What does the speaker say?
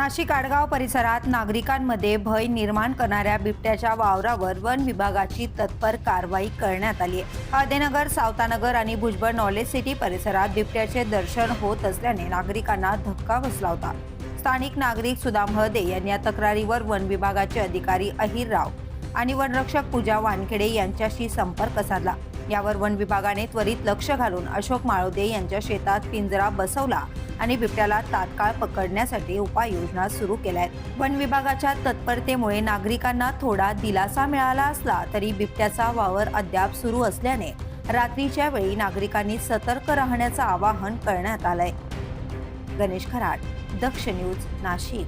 नाशिक आडगाव परिसरात नागरिकांमध्ये भय निर्माण करणाऱ्या बिबट्याच्या वावरावर वन विभागाची तत्पर कारवाई करण्यात आली आहे. हळदेनगर सावतानगर आणि भुजबळ नॉलेज सिटी परिसरात बिबट्याचे दर्शन होत असल्याने नागरिकांना धक्का बसला होता. स्थानिक नागरिक सुदाम हळदे यांनी या तक्रारीवर वन विभागाचे अधिकारी अहिरराव आणि वनरक्षक पूजा वानखेडे यांच्याशी संपर्क साधला. यावर वन विभागाने त्वरित लक्ष घालून अशोक माळोदे यांच्या शेतात पिंजरा बसवला. आणि बिबट्याला तात्काळ पकडण्यासाठी उपाययोजना सुरू केल्या आहेत वन विभागाच्या तत्परतेमुळे नागरिकांना थोडा दिलासा मिळाला असला तरी बिबट्याचा वावर अद्याप सुरू असल्याने रात्रीच्या वेळी नागरिकांनी सतर्क राहण्याचं आवाहन करण्यात आलंय. गणेश खराट दक्ष न्यूज नाशिक.